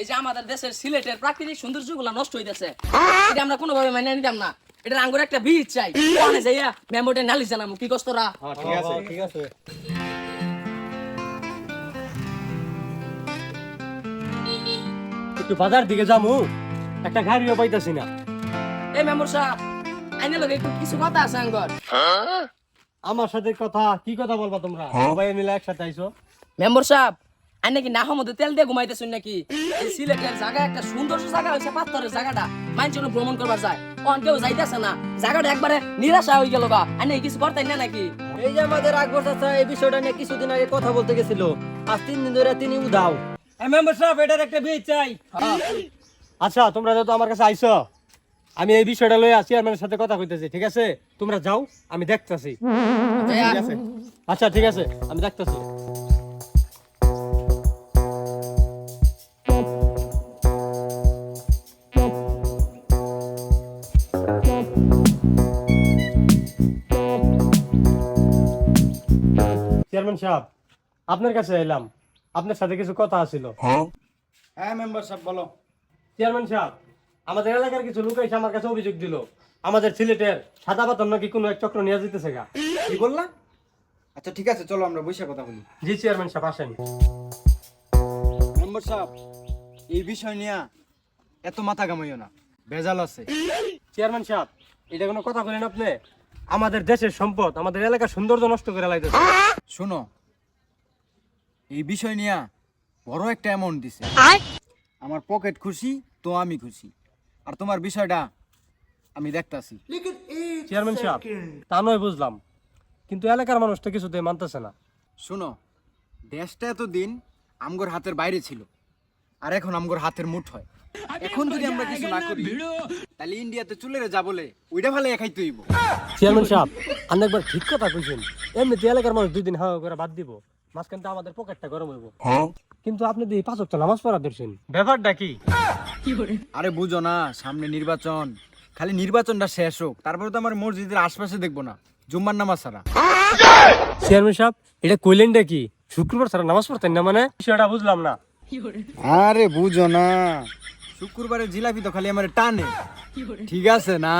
এই যে আমাদের দেশের সিলেটের প্রাকৃতিক সৌন্দর্যগুলো নষ্ট হইতেছে। এটা আমরা কোনোভাবে মেনে নিতাম না। এটা আঙ্গুর একটা বীজ চাই। ওখানে যাইয়া নালিশ জানামু কি কষ্ট তোরা? ঠিক আছে ঠিক আছে। একটু বাজার দিকে যামু একটা গাড়িও পাইতাছি না। এই মেম্বর সাহেব আইনে লগে একটু কিছু কথা আছে আঙ্গর। আমার সাথে কথা কি কথা বলবা তোমরা? সবাই মিলে একসাথে আইছো মেম্বর সাহেব আই নাকি না মধ্যে তেল দিয়ে ঘুমাইতেছেন নাকি? এই সিলেটের জায়গা একটা সুন্দর জায়গা হয়েছে পাথরের জায়গাটা। ভ্রমণ করবার যায়। অন কেউ যাইতেছে না। জায়গাটা একবারে নিরাশা হয়ে গেল গা। আই নাকি কিছু করতেন না নাকি? এই যে আমাদের আকবর চাচা এই বিষয়টা নিয়ে কিছুদিন আগে কথা বলতে গেছিল। আজ তিন দিন ধরে তিনি উদাও মেম্বার সাহেব এটার একটা বিয়ে চাই। আচ্ছা তোমরা যত আমার কাছে আইছো আমি এই বিষয়টা লইয়া চেয়ারম্যানের সাথে কথা কইতেছি ঠিক আছে? তোমরা যাও আমি দেখতাছি। আচ্ছা ঠিক আছে আমি দেখতাছি। চেয়ারম্যান সাহেব আপনার কাছে এলাম। আপনার সাথে কিছু কথা আছিল। হ্যাঁ? মেম্বার সাহেব বলো। চেয়ারম্যান সাহেব আমাদের এলাকার কিছু লোক এসে আমার কাছে অভিযোগ দিল। আমাদের সিলেটের সাদা পাথর নাকি কোনো এক চক্র নিয়ে যেতেছে গা। কি বললা? আচ্ছা ঠিক আছে চলো আমরা বসে কথা বলি। জি চেয়ারম্যান সাহেব আসেন। মেম্বার সাহেব এই বিষয় নিয়ে এত মাথা ঘামাইও না। ভেজাল আছে। চেয়ারম্যান সাহেব এটা কোনো কথা বলেন আপনি? আমাদের দেশের সম্পদ আমাদের এলাকার সৌন্দর্য নষ্ট করে লাইতেছে শোনো এই বিষয় নিয়ে বড় একটা অ্যামাউন্ট দিছে। আমার পকেট খুশি তো আমি খুশি। আর তোমার বিষয়টা আমি দেখতাছি। চেয়ারম্যান সাহেব তা নয় বুঝলাম। কিন্তু এলাকার মানুষ তো কিছুতে মানতেছে না। শোনো দেশটা এতদিন আমগর হাতের বাইরে ছিল। আর এখন আমগর হাতের মুঠ হয়। এখন যদি আমরা কিছু না করি তাহলে ইন্ডিয়াতে যা বলে ওইটা ভালো খাইতে হইব চেয়ারম্যান সাহেব আপনি একবার ঠিক কথা কইছেন। এমনিতে এলাকার মানুষ দুই দিন হাওয়া করে বাদ দিব মাঝখানটা আমাদের পকেটটা গরম হইব। কিন্তু আপনি দিয়ে পাঁচ ওয়াক্ত নামাজ পড়া ধরছেন। ব্যাপারটা কি? আরে বুঝো না সামনে নির্বাচন। খালি নির্বাচনটা শেষ হোক তারপরে তো আমার মসজিদের আশপাশে দেখব না জুম্মার নামাজ ছাড়া। চেয়ারম্যান সাহেব এটা কইলেনটা কি শুক্রবার ছাড়া নামাজ পড়তেন না মানে? সেটা বুঝলাম না। আরে বুঝো না। শুক্রবারে জিলাপি তো খালি আমার টানে। ঠিক আছে না?